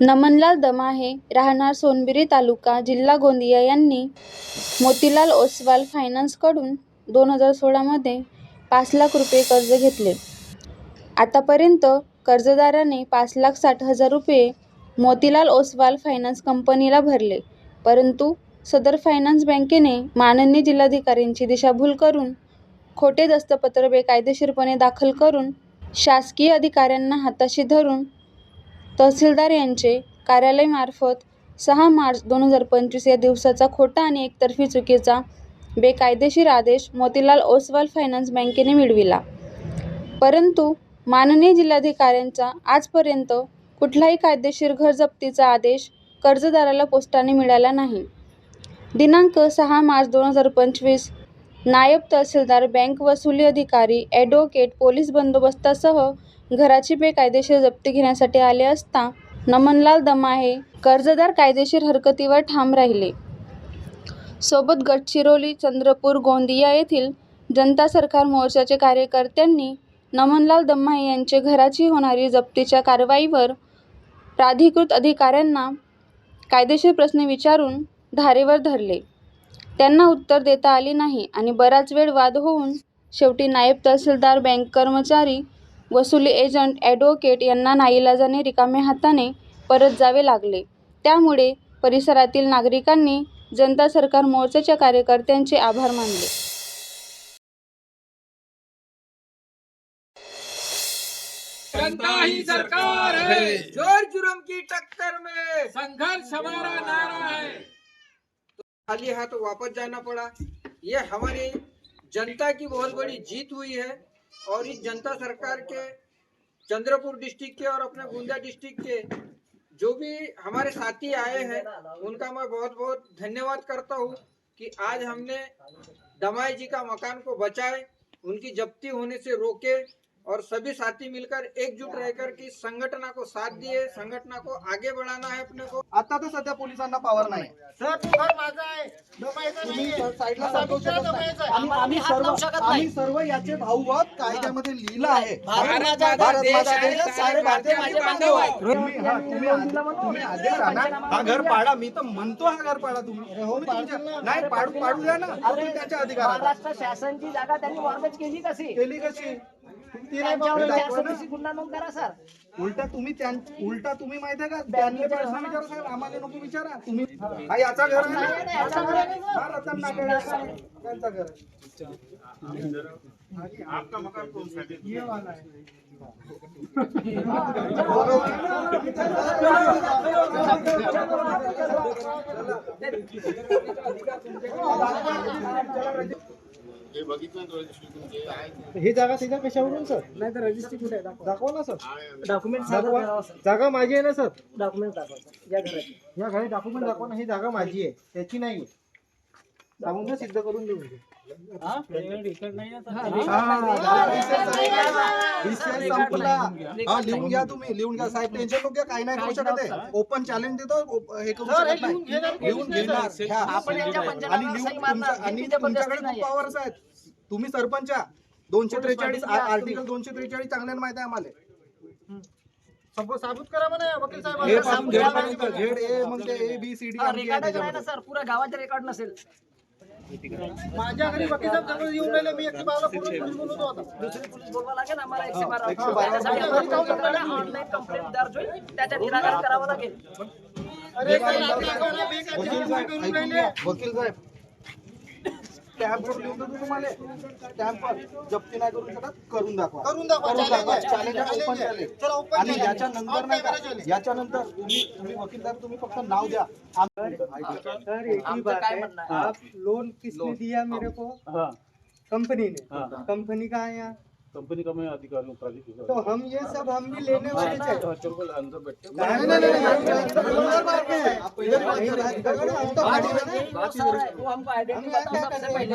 नमनलाल दमाहे राहणार सोनबिरी तालुका जिल्हा गोंदिया यांनी मोतीलाल ओसवाल फायनान्सकडून दोन हजार सोळामध्ये पाच लाख रुपये कर्ज घेतले. आतापर्यंत कर्जदाराने पाच लाख साठ हजार रुपये मोतीलाल ओसवाल फायनान्स कंपनीला भरले परंतु सदर फायनान्स बँकेने माननीय जिल्हाधिकाऱ्यांची दिशाभूल करून खोटे दस्तपत्र बेकायदेशीरपणे दाखल करून शासकीय अधिकाऱ्यांना हाताशी धरून तहसीलदार यांचे कार्यालयामार्फत सहा मार्च दोन हजार पंचवीस या दिवसाचा खोटा आणि एकतर्फी चुकीचा बेकायदेशीर आदेश मोतीलाल ओसवाल फायनान्स बँकेने मिळविला. परंतु माननीय जिल्हाधिकाऱ्यांचा आजपर्यंत कुठलाही कायदेशीर घर जप्तीचा आदेश कर्जदाराला पोस्टाने मिळाला नाही. दिनांक सहा मार्च दोन हजार पंचवीस. नायब तहसीलदार बँक वसुली अधिकारी ॲडव्होकेट पोलीस बंदोबस्तासह घराची बेकायदेशीर जप्ती घेण्यासाठी आले असता नमनलाल दमाहे कर्जदार कायदेशीर हरकतीवर ठाम राहिले. सोबत गडचिरोली चंद्रपूर गोंदिया येथील जनता सरकार मोर्चाचे कार्यकर्त्यांनी नमनलाल दम्माहे यांचे घराची होणारी जप्तीच्या कारवाईवर प्राधिकृत अधिकाऱ्यांना कायदेशीर प्रश्न विचारून धारेवर धरले. त्यांना उत्तर देता आले नाही आणि बराच वेळ वाद होऊन शेवटी नायब तहसीलदार बँक कर्मचारी वसुली एजंट ॲडव्होकेट यांना नाईलाजाने रिकाम्या हाताने परत जावे लागले. त्यामुळे परिसरातील नागरिकांनी जनता सरकार मोर्चाच्या कार्यकर्त्यांचे आभार मानले. जनता ही सरकार है जोर जुर्म की टक्कर में. संघर्ष हमारा नारा है. खाली हाथ वापस जाना पड़ा। ये हमारी जनता की बहुत बड़ी जीत हुई है और इस जनता सरकार के, चंद्रपुर डिस्ट्रिक्ट के और अपने गोंदिया डिस्ट्रिक्ट के जो भी हमारे साथी आए हैं, उनका मैं बहुत बहुत धन्यवाद करता हूँ कि आज हमने दमाई जी का मकान को बचाए, उनकी जब्ती होने से रोके और सभी साथी मिलकर एकजुट रहकर की संगठना को साथ दिए संगठना को आगे बढ़ाना है अपने को। आता तर सध्या पोलिसांना पावर नाही. सर तू घर माझा आहे. दमायचा तुम्ही नाहीये. साईडला माझा सांगू मित्र शकत नाही. दमायचा आहे. आणि आम्ही हात सर्व लावू शकत आम्ही नाही. सर्व याचे भाऊ आहोत कायद्यामध्ये लिहिलं आहे. भारत माझा भारत देश माझा आहे, देश, सारे भारतीय माझे बांधव आहेत. तुम्ही हा, तुम्ही आदेश- तुम्ही आदेश आणा. हा घर पाडा मी तर म्हणतो हा घर पाडा तुम्ही. तुम्ही तुमच्या- नाही पाडू पाडू द्या ना. तो तुम्ही त्याच्या अधिकारात. महाराष्ट्र शासनची जागा त्यांनी वारगच केली कशी? केली कशी? त्यांच्यावर. SOPC गुन्हा नोंद करा सर. उलटा तुम्ही त्यां उलटा तुम्ही माहिती आहे का? त्यांनी प्रश्न विचारा साहेब आम्हाला नको विचारा. तुम्ही हा याचा घर आहे ना? याचा घर आहे हा रतन त्यांचा घर आहे. ये वाला है. ही जागा त्याच्या कशावरून सर? नाही तर रजिस्ट्री कुठे दाखवा. ना सर. डॉक्युमेंट दाखवा जागा माझी आहे ना सर? डॉक्युमेंट दाखवा या घराची. या घरी डॉक्युमेंट दाखवा ना ही जागा माझी आहे. त्याची नाही सांगून ना सिद्ध करून देऊ हा. हा, लिहून घ्या तुम्ही लिहून घ्या. साहेब टेन्शन नको घ्या, काही नाही करू शकत आहे. ओपन चॅलेंज देतो हे करू सर, हे शकत नाही. लिहून घेणार. आणि लिहून आणि हे तुमच्याकडे खूप. पॉवर्स आहेत. तुम्ही सरपंच. दोनशे त्रेचाळीस आर्टिकल दोनशे त्रेचाळीस चांगल्यानं माहिती आहे आम्हाला. सब- साबूत करा म्हणे वकील साहेब. हे झेड ए मग ते A B C D sir पुरा गावाचे रेकॉर्ड नसेल. माझ्या घरी वकील साहेब येऊन राहिले. मी बाजूला पोलीस पोलीस बोलवतो आता. दुसरी पोलीस बोलवा लागेल. आम्हाला एकशे बारा एकशे. ऑनलाईन कंप्लेंट दर्ज होईल. त्याच्या निराकरण करावं लागेल. अरे काही बेकायदेशीर वकील साहेब करून ऐकून राहिले घ्या. वकील साहेब स्टॅम्पवर लिहून देतो तुम्हाला. स्टॅम्पवर जप्ती नाही करू शकत करून दाखवा. करून दाखवा. चॅलेंज ओपन open आणि. याच्यानंतर नाही का. याच्यानंतर तुम्ही तुम्ही वकील साहेब तुम्ही फक्त नाव द्या. आप लोन किसने दिया मेरे को? कंपनी ने कंपनी का है यहाँ? कंपनी का मैं अधिकारी हूँ प्राधिकरण तो हम ये सब हम भी लेने वाले थे चौबल अंदर बैठे नहीं नहीं नहीं नहीं नंबर बात क्या है आप इधर नहीं बात करो हम तो गाड़ी में यही वो सर आहे, वो हमको आयडेंटिटी हम यहाँ बताओ क्या सबसे कर रहे पहिले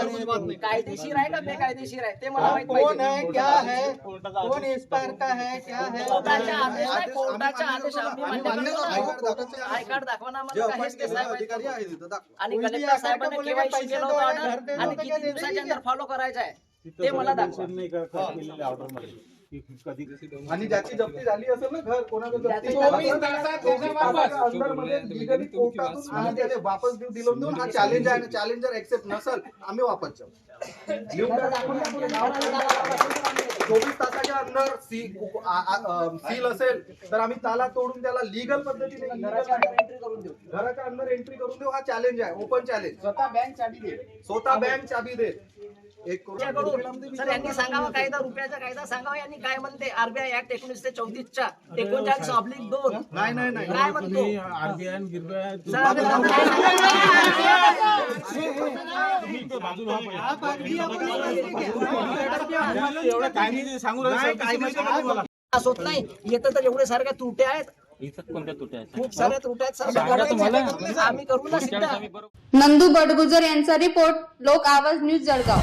हैं? कायदेशीर आहे का बेकायदेशीर आहे ते मला आप माहीत कौन पाहिजे है क्या है कौन एक्सपायर का है क्या है कोर्टाच्या आदेश आहे, कोर्टाच्या आदेश आम्ही आम्ही मान्य मान्य करतो. करतो. आय कार्ड दाखवा ना आम्हाला का हेच ते साहेब आहेत. अधिकारी आहे तिथं दाखवा आणि कोणी कलेक्टर आकार साहेबांनी का बोलेगा, केवायसी पैसे केलं दो होतं या order घर दे दो आणि तो किती क्या दे दिवसाच्या देंगे? अंदर फॉलो करायचं आहे तिथं ते मला सगळं दाखवा. mention नाही कर- कर- केलेलं ऑर्डरमध्ये की कधी आणि ज्याची जप्ती झाली असेल ना घर कोणाचं जप्ती ज्याचं झालं चोवीस असेल, तासात चोवीस त्याचं वापस. तासाच्या अंदरमध्ये legally कोर्टातून आम्ही त्याला वापस देऊ दिलं देऊन हा चॅलेंज आहे चॅलेंज जर एक्सेप्ट नसेल आम्ही वापस जाऊ लिहून चोवीस तासाच्या अंदर सील असेल तर आम्ही ताला तोडून त्याला लिगल पद्धतीने घराच्या अंदर एंट्री करून देऊ. घराच्या अंदर एंट्री करून देऊ. हा चॅलेंज आहे ओपन चॅलेंज स्वतः बँक चाबी दे. स्वतः बँक चाबी दे. एक करोड तुमच्याकडून सर यांनी सांगावा कायदा रुपयाचा कायदा सांगावा. यांनी काय म्हणते? आरबीआय ऍक्ट एकोणीसशे चौतीसच्या एकोणचाळीस ऑब्लिक दोन. नाही नाही नाही. काय म्हणतो? आरबीआय आणि गिरबीआय सर, एवढं काय नाही सांगू होत येतं तर एवढे सारख्या त्रुट्या आहेत? नंदू बडगुजर यांचा रिपोर्ट लोक आवाज न्यूज जळगाव.